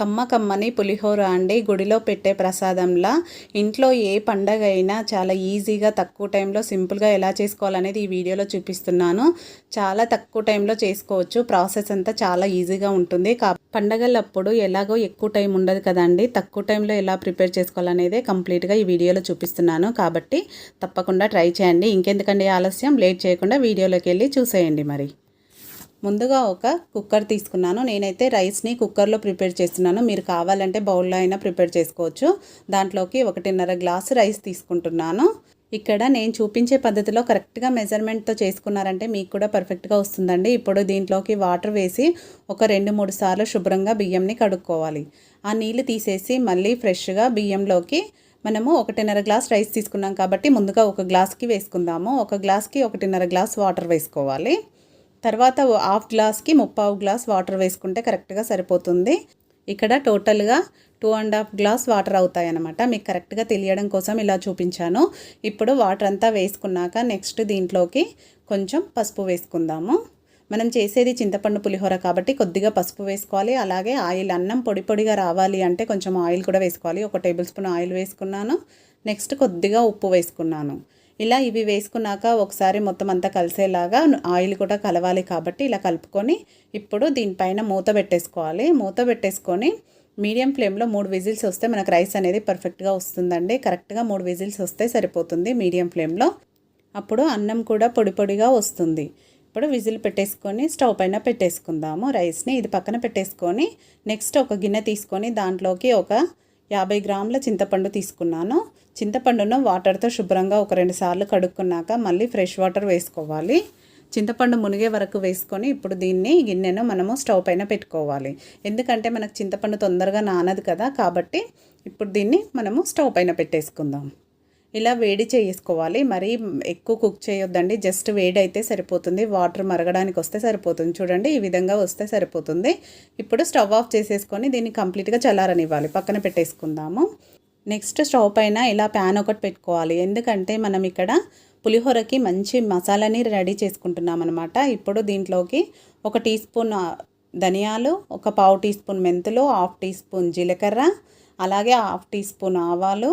కమ్మ కమ్మని పులిహోర అండి. గుడిలో పెట్టే ప్రసాదంలా. ఇంట్లో ఏ పండగ అయినా చాలా ఈజీగా తక్కువ టైంలో సింపుల్గా ఎలా చేసుకోవాలనేది ఈ వీడియోలో చూపిస్తున్నాను. చాలా తక్కువ టైంలో చేసుకోవచ్చు. ప్రాసెస్ అంతా చాలా ఈజీగా ఉంటుంది. కా పండగలప్పుడు ఎలాగో ఎక్కువ టైం ఉండదు కదండి. తక్కువ టైంలో ఎలా ప్రిపేర్ చేసుకోవాలనేదే కంప్లీట్గా ఈ వీడియోలో చూపిస్తున్నాను. కాబట్టి తప్పకుండా ట్రై చేయండి. ఇంకెందుకండి ఆలస్యం? లేట్ చేయకుండా వీడియోలోకి వెళ్ళి చూసేయండి మరి. ముందుగా ఒక కుక్కర్ తీసుకున్నాను. నేనైతే రైస్ని కుక్కర్లో ప్రిపేర్ చేస్తున్నాను. మీరు కావాలంటే బౌల్లో అయినా ప్రిపేర్ చేసుకోవచ్చు. దాంట్లోకి ఒకటిన్నర గ్లాసు రైస్ తీసుకుంటున్నాను. ఇక్కడ నేను చూపించే పద్ధతిలో కరెక్ట్గా మెజర్మెంట్తో చేసుకున్నారంటే మీకు కూడా పర్ఫెక్ట్గా వస్తుందండి. ఇప్పుడు దీంట్లోకి వాటర్ వేసి ఒక రెండు మూడు సార్లు శుభ్రంగా బియ్యంని కడుక్కోవాలి. ఆ నీళ్ళు తీసేసి మళ్ళీ ఫ్రెష్గా బియ్యంలోకి మనము ఒకటిన్నర గ్లాస్ రైస్ తీసుకున్నాం కాబట్టి ముందుగా ఒక గ్లాస్కి వేసుకుందాము. ఒక గ్లాస్కి ఒకటిన్నర గ్లాస్ వాటర్ వేసుకోవాలి. తర్వాత హాఫ్ గ్లాస్కి ముప్పావు గ్లాస్ వాటర్ వేసుకుంటే కరెక్ట్గా సరిపోతుంది. ఇక్కడ టోటల్గా two and half glass water అవుతాయి అన్నమాట మీకు కరెక్ట్గా తెలియడం కోసం ఇలా చూపించాను. ఇప్పుడు వాటర్ అంతా వేసుకున్నాక నెక్స్ట్ దీంట్లోకి కొంచెం పసుపు వేసుకుందాము. మనం చేసేది చింతపండు పులిహోర కాబట్టి కొద్దిగా పసుపు వేసుకోవాలి. అలాగే ఆయిల్ అన్నం పొడి పొడిగా రావాలి అంటే కొంచెం ఆయిల్ కూడా వేసుకోవాలి. ఒక టేబుల్ స్పూన్ ఆయిల్ వేసుకున్నాను. నెక్స్ట్ కొద్దిగా ఉప్పు వేసుకున్నాను. ఇలా ఇవి వేసుకున్నాక ఒకసారి మొత్తం అంతా కలిసేలాగా ఆయిల్ కూడా కలవాలి కాబట్టి ఇలా కలుపుకొని ఇప్పుడు దీనిపైన మూత పెట్టేసుకోవాలి. మూత పెట్టేసుకొని మీడియం ఫ్లేమ్లో మూడు విజిల్స్ వస్తే మనకు రైస్ అనేది పర్ఫెక్ట్గా వస్తుందండి. కరెక్ట్గా మూడు విజిల్స్ వస్తే సరిపోతుంది మీడియం ఫ్లేమ్లో. అప్పుడు అన్నం కూడా పొడి పొడిగా వస్తుంది. ఇప్పుడు విజిల్ పెట్టేసుకొని స్టవ్ పైన పెట్టేసుకుందాము రైస్ని. ఇది పక్కన పెట్టేసుకొని నెక్స్ట్ ఒక గిన్నె తీసుకొని దాంట్లోకి ఒక యాభై గ్రాముల చింతపండు తీసుకున్నాను. చింతపండును వాటర్తో శుభ్రంగా ఒక రెండు సార్లు కడుక్కున్నాక మళ్ళీ ఫ్రెష్ వాటర్ వేసుకోవాలి. చింతపండు మునిగే వరకు వేసుకొని ఇప్పుడు దీన్ని గిన్నెను మనము స్టవ్ పైన పెట్టుకోవాలి. ఎందుకంటే మనకు చింతపండు తొందరగా నానదు కదా కాబట్టి ఇప్పుడు దీన్ని మనము స్టవ్ పైన పెట్టేసుకుందాం. ఇలా వేడి చేసుకోవాలి. మరీ ఎక్కువ కుక్ చేయొద్దండి. జస్ట్ వేడి అయితే సరిపోతుంది. వాటర్ మరగడానికి వస్తే సరిపోతుంది. చూడండి ఈ విధంగా వస్తే సరిపోతుంది. ఇప్పుడు స్టవ్ ఆఫ్ చేసేసుకొని దీన్ని కంప్లీట్గా చల్లారనివ్వాలి. పక్కన పెట్టేసుకుందాము. నెక్స్ట్ స్టవ్ పైన ఇలా ప్యాన్ ఒకటి పెట్టుకోవాలి. ఎందుకంటే మనం ఇక్కడ పులిహోరకి మంచి మసాలాని రెడీ చేసుకుంటున్నాం అనమాట ఇప్పుడు దీంట్లోకి ఒక టీ స్పూన్ ధనియాలు ఒక పావు టీ స్పూన్ మెంతులు హాఫ్ టీ స్పూన్ జీలకర్ర అలాగే హాఫ్ టీ స్పూన్ ఆవాలు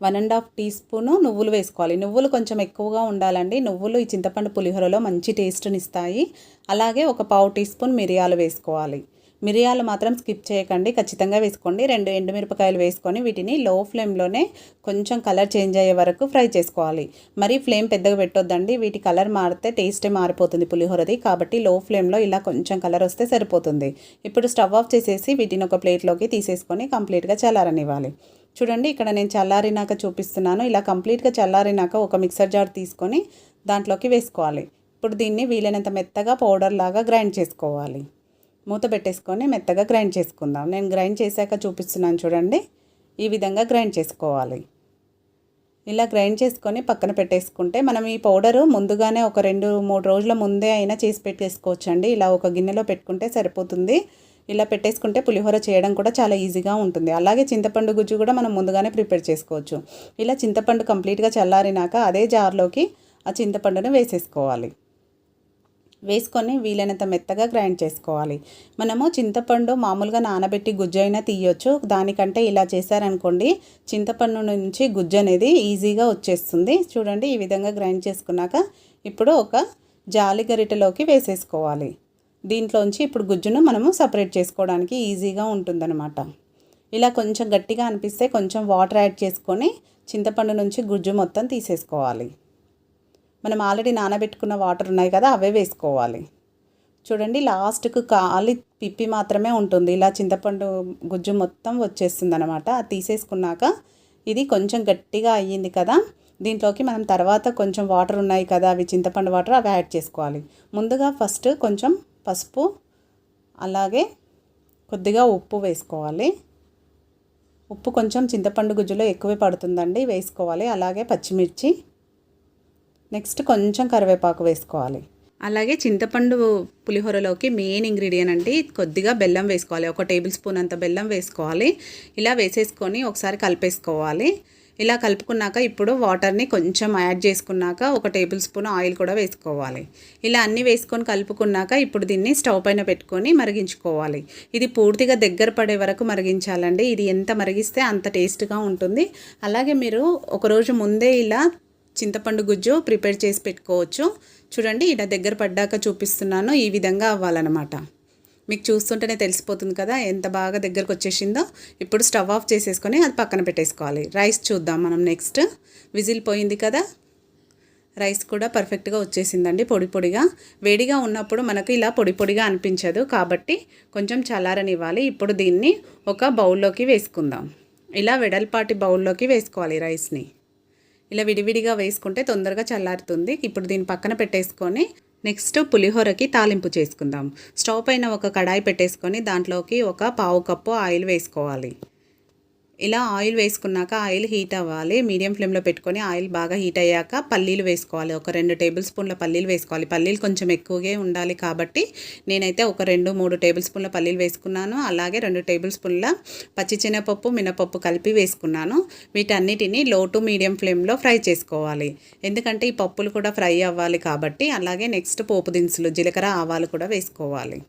one and half teaspoon నువ్వులు వేసుకోవాలి. నువ్వులు కొంచెం ఎక్కువగా ఉండాలండి. నువ్వులు ఈ చింతపండు పులిహోరలో మంచి టేస్ట్ని ఇస్తాయి. అలాగే ఒక పావు టీ స్పూన్ మిరియాలు వేసుకోవాలి. మిరియాలు మాత్రం స్కిప్ చేయకండి. ఖచ్చితంగా వేసుకోండి. రెండు ఎండుమిరపకాయలు వేసుకొని వీటిని లో ఫ్లేమ్లోనే కొంచెం కలర్ చేంజ్ అయ్యే వరకు ఫ్రై చేసుకోవాలి. మరీ ఫ్లేమ్ పెద్దగా పెట్టొద్దండి. వీటి కలర్ మారితే టేస్టే మారిపోతుంది పులిహోరది. కాబట్టి లో ఫ్లేమ్లో ఇలా కొంచెం కలర్ వస్తే సరిపోతుంది. ఇప్పుడు స్టవ్ ఆఫ్ చేసేసి వీటిని ఒక ప్లేట్లోకి తీసేసుకొని కంప్లీట్గా చల్లారనివ్వాలి. చూడండి ఇక్కడ నేను చల్లారినాక చూపిస్తున్నాను. ఇలా కంప్లీట్గా చల్లారినాక ఒక మిక్సర్ జార్ తీసుకొని దాంట్లోకి వేసుకోవాలి. ఇప్పుడు దీన్ని వీలైనంత మెత్తగా పౌడర్ లాగా గ్రైండ్ చేసుకోవాలి. మూత పెట్టేసుకొని మెత్తగా గ్రైండ్ చేసుకుందాం. నేను గ్రైండ్ చేశాక చూపిస్తున్నాను చూడండి. ఈ విధంగా గ్రైండ్ చేసుకోవాలి. ఇలా గ్రైండ్ చేసుకొని పక్కన పెట్టేసుకుంటే మనం ఈ పౌడరు ముందుగానే ఒక రెండు మూడు రోజుల ముందే అయినా చేసి పెట్టేసుకోవచ్చండి. ఇలా ఒక గిన్నెలో పెట్టుకుంటే సరిపోతుంది. ఇలా పెట్టేసుకుంటే పులిహోర చేయడం కూడా చాలా ఈజీగా ఉంటుంది. అలాగే చింతపండు గుజ్జు కూడా మనం ముందుగానే ప్రిపేర్ చేసుకోవచ్చు. ఇలా చింతపండు కంప్లీట్గా చల్లారినాక అదే జార్లోకి ఆ చింతపండును వేసేసుకోవాలి. వేసుకొని వీలైనంత మెత్తగా గ్రైండ్ చేసుకోవాలి. మనము చింతపండు మామూలుగా నానబెట్టి గుజ్జు అయినా తీయొచ్చు. దానికంటే ఇలా చేశారనుకోండి చింతపండు నుంచి గుజ్జు అనేది ఈజీగా వచ్చేస్తుంది. చూడండి ఈ విధంగా గ్రైండ్ చేసుకున్నాక ఇప్పుడు ఒక జాలి గరిటెలోకి వేసేసుకోవాలి. దీంట్లోంచి ఇప్పుడు గుజ్జును మనము సపరేట్ చేసుకోవడానికి ఈజీగా ఉంటుందన్నమాట. ఇలా కొంచెం గట్టిగా అనిపిస్తే కొంచెం వాటర్ యాడ్ చేసుకొని చింతపండు నుంచి గుజ్జు మొత్తం తీసేసుకోవాలి. మనం ఆల్రెడీ నానబెట్టుకున్న వాటర్ ఉన్నాయి కదా అవే వేసుకోవాలి. చూడండి లాస్ట్కు కాలి పిప్పి మాత్రమే ఉంటుంది. ఇలా చింతపండు గుజ్జు మొత్తం వచ్చేస్తుంది అనమాట అది తీసేసుకున్నాక ఇది కొంచెం గట్టిగా అయ్యింది కదా దీంట్లోకి మనం తర్వాత కొంచెం వాటర్ ఉన్నాయి కదా అవి చింతపండు వాటర్ అవి యాడ్ చేసుకోవాలి. ముందుగా ఫస్ట్ కొంచెం పసుపు అలాగే కొద్దిగా ఉప్పు వేసుకోవాలి. ఉప్పు కొంచెం చింతపండు గుజ్జులో ఎక్కువే పడుతుందండి వేసుకోవాలి. అలాగే పచ్చిమిర్చి నెక్స్ట్ కొంచెం కరివేపాకు వేసుకోవాలి. అలాగే చింతపండు పులిహోరలోకి మెయిన్ ఇంగ్రీడియంట్ అండి కొద్దిగా బెల్లం వేసుకోవాలి. ఒక టేబుల్ స్పూన్ అంత బెల్లం వేసుకోవాలి. ఇలా వేసేసుకొని ఒకసారి కలిపేసుకోవాలి. ఇలా కలుపుకున్నాక ఇప్పుడు వాటర్ని కొంచెం యాడ్ చేసుకున్నాక ఒక టేబుల్ స్పూన్ ఆయిల్ కూడా వేసుకోవాలి. ఇలా అన్నీ వేసుకొని కలుపుకున్నాక ఇప్పుడు దీన్ని స్టవ్ పైన పెట్టుకొని మరిగించుకోవాలి. ఇది పూర్తిగా దగ్గర పడే వరకు మరిగించాలండి. ఇది ఎంత మరిగిస్తే అంత టేస్ట్గా ఉంటుంది. అలాగే మీరు ఒకరోజు ముందే ఇలా చింతపండు గుజ్జు ప్రిపేర్ చేసి పెట్టుకోవచ్చు. చూడండి ఇలా దగ్గర పడ్డాక చూపిస్తున్నాను. ఈ విధంగా అవ్వాలన్నమాట. మీకు చూస్తుంటేనే తెలిసిపోతుంది కదా ఎంత బాగా దగ్గరకు వచ్చేసిందో. ఇప్పుడు స్టవ్ ఆఫ్ చేసేసుకొని అది పక్కన పెట్టేసుకోవాలి. రైస్ చూద్దాం మనం నెక్స్ట్. విజిల్ పోయింది కదా. రైస్ కూడా పర్ఫెక్ట్గా వచ్చేసిందండి పొడి పొడిగా. వేడిగా ఉన్నప్పుడు మనకు ఇలా పొడి పొడిగా అనిపించదు కాబట్టి కొంచెం చల్లారనివ్వాలి. ఇప్పుడు దీన్ని ఒక బౌల్లోకి వేసుకుందాం. ఇలా వెడల్పాటి బౌల్లోకి వేసుకోవాలి రైస్ని. ఇలా విడివిడిగా వేసుకుంటే తొందరగా చల్లారుతుంది. ఇప్పుడు దీన్ని పక్కన పెట్టేసుకొని నెక్స్ట్ పులిహోరకి తాలింపు చేసుకుందాం. స్టవ్ పైన ఒక కడాయి పెట్టేసుకొని దాంట్లోకి ఒక పావు కప్పు ఆయిల్ వేసుకోవాలి. ఇలా ఆయిల్ వేసుకున్నాక ఆయిల్ హీట్ అవ్వాలి. మీడియం ఫ్లేమ్లో పెట్టుకొని ఆయిల్ బాగా హీట్ అయ్యాక పల్లీలు వేసుకోవాలి. ఒక రెండు టేబుల్ స్పూన్ల పల్లీలు వేసుకోవాలి. పల్లీలు కొంచెం ఎక్కువగా ఉండాలి కాబట్టి నేనైతే ఒక రెండు మూడు టేబుల్ స్పూన్ల పల్లీలు వేసుకున్నాను. అలాగే రెండు టేబుల్ స్పూన్ల పచ్చిశనగపప్పు మినపప్పు కలిపి వేసుకున్నాను. వీటన్నిటిని లో టు మీడియం ఫ్లేమ్లో ఫ్రై చేసుకోవాలి. ఎందుకంటే ఈ పప్పులు కూడా ఫ్రై అవ్వాలి కాబట్టి అలాగే నెక్స్ట్ పోపు దినుసులు జీలకర్ర ఆవాలు కూడా వేసుకోవాలి.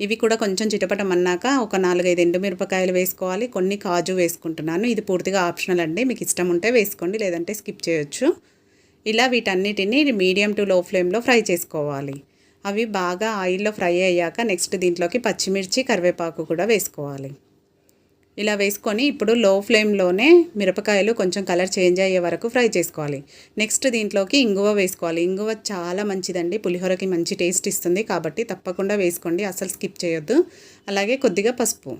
ఇవి కూడా కొంచెం చిటపటమన్నాక ఒక నాలుగైదు ఎండుమిరపకాయలు వేసుకోవాలి. కొన్ని కాజు వేసుకుంటున్నాను. ఇది పూర్తిగా ఆప్షనల్ అండి. మీకు ఇష్టం ఉంటే వేసుకోండి లేదంటే స్కిప్ చేయొచ్చు. ఇలా వీటన్నిటిని మీడియం టు లో ఫ్లేమ్లో ఫ్రై చేసుకోవాలి. అవి బాగా ఆయిల్లో ఫ్రై అయ్యాక నెక్స్ట్ దీంట్లోకి పచ్చిమిర్చి కరివేపాకు కూడా వేసుకోవాలి. ఇలా వేసుకొని ఇప్పుడు లో ఫ్లేమ్లోనే మిరపకాయలు కొంచెం కలర్ చేంజ్ అయ్యే వరకు ఫ్రై చేసుకోవాలి. నెక్స్ట్ దీంట్లోకి ఇంగువ వేసుకోవాలి. ఇంగువ చాలా మంచిదండి. పులిహోరకి మంచి టేస్ట్ ఇస్తుంది కాబట్టి తప్పకుండా వేసుకోండి. అసలు స్కిప్ చేయొద్దు. అలాగే కొద్దిగా పసుపు.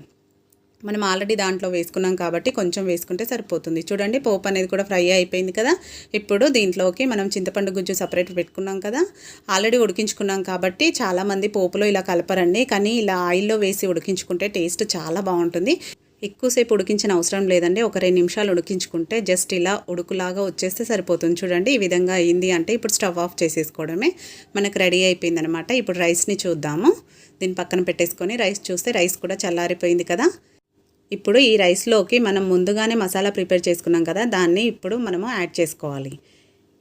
మనం ఆల్రెడీ దాంట్లో వేసుకున్నాం కాబట్టి కొంచెం వేసుకుంటే సరిపోతుంది. చూడండి పోపు అనేది కూడా ఫ్రై అయిపోయింది కదా. ఇప్పుడు దీంట్లోకి మనం చింతపండు గుజ్జు సపరేట్ పెట్టుకున్నాం కదా. ఆల్రెడీ ఉడికించుకున్నాం కాబట్టి చాలామంది పోపులో ఇలా కలపరండి. కానీ ఇలా ఆయిల్లో వేసి ఉడికించుకుంటే టేస్ట్ చాలా బాగుంటుంది. ఎక్కువసేపు ఉడికించిన అవసరం లేదండి. ఒక రెండు నిమిషాలు ఉడికించుకుంటే జస్ట్ ఇలా ఉడుకులాగా వచ్చేస్తే సరిపోతుంది. చూడండి ఈ విధంగా అయింది అంటే ఇప్పుడు స్టవ్ ఆఫ్ చేసేసుకోవడమే. మనకు రెడీ అయిపోయింది అనమాట ఇప్పుడు రైస్ని చూద్దాము. దీని పక్కన పెట్టేసుకొని రైస్ చూస్తే రైస్ కూడా చల్లారిపోయింది కదా. ఇప్పుడు ఈ రైస్లోకి మనం ముందుగానే మసాలా ప్రిపేర్ చేసుకున్నాం కదా. దాన్ని ఇప్పుడు మనము యాడ్ చేసుకోవాలి.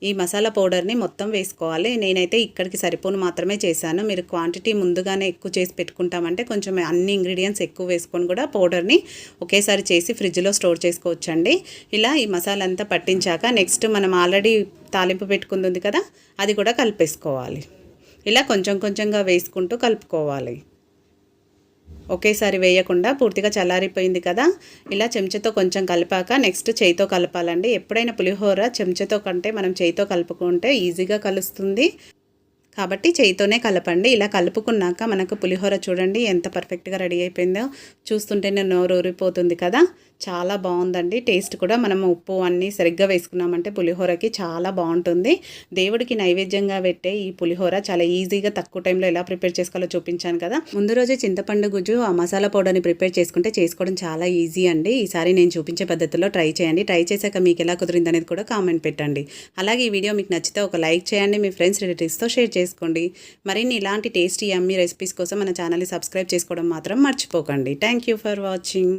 ఈ మసాలా పౌడర్ని మొత్తం వేసుకోవాలి. నేనైతే ఇక్కడికి సరిపోను మాత్రమే చేశాను. మీరు క్వాంటిటీ ముందుగానే ఎక్కువ చేసి పెట్టుకుంటామంటే కొంచెం అన్ని ఇంగ్రీడియంట్స్ ఎక్కువ వేసుకొని కూడా పౌడర్ని ఒకేసారి చేసి ఫ్రిడ్జ్లో స్టోర్ చేసుకోవచ్చండి. ఇలా ఈ మసాలా అంతా పట్టించాక నెక్స్ట్ మనం ఆల్రెడీ తాలింపు పెట్టుకుంది కదా అది కూడా కలిపేసుకోవాలి. ఇలా కొంచెం కొంచెంగా వేసుకుంటూ కలుపుకోవాలి. ఒకేసారి వేయకుండా పూర్తిగా చల్లారిపోయింది కదా. ఇలా చెంచాతో కొంచెం కలిపాక నెక్స్ట్ చేయితో కలపాలండి. ఎప్పుడైనా పులిహోర చెంచాతో కంటే మనం చేయితో కలుపుకుంటే ఈజీగా కలుస్తుంది. కాబట్టి చేయితోనే కలపండి. ఇలా కలుపుకున్నాక మనకు పులిహోర చూడండి ఎంత పర్ఫెక్ట్గా రెడీ అయిపోయిందో. చూస్తుంటేనే నోరు ఊరిపోతుంది కదా. చాలా బాగుందండి. టేస్ట్ కూడా మనం ఉప్పు అన్నీ సరిగ్గా వేసుకున్నామంటే పులిహోరకి చాలా బాగుంటుంది. దేవుడికి నైవేద్యంగా పెట్టే ఈ పులిహోర చాలా ఈజీగా తక్కువ టైంలో ఎలా ప్రిపేర్ చేసుకోవాలో చూపించాను కదా. ముందు రోజే చింతపండు గుజ్జు ఆ మసాలా పౌడర్ని ప్రిపేర్ చేసుకుంటే చేసుకోవడం చాలా ఈజీ అండి. ఈసారి నేను చూపించే పద్ధతిలో ట్రై చేయండి. ట్రై చేశాక మీకు ఎలా కుదిరింది అనేది కూడా కామెంట్ పెట్టండి. అలాగే ఈ వీడియో మీకు నచ్చితే ఒక లైక్ చేయండి. మీ ఫ్రెండ్స్ రిలేటివ్స్తో షేర్ చేసుకోండి. మరిన్ని ఇలాంటి టేస్టీ అమ్మీ రెసిపీస్ కోసం మన ఛానల్ని సబ్స్క్రైబ్ చేసుకోవడం మాత్రం మర్చిపోకండి. Thank you for watching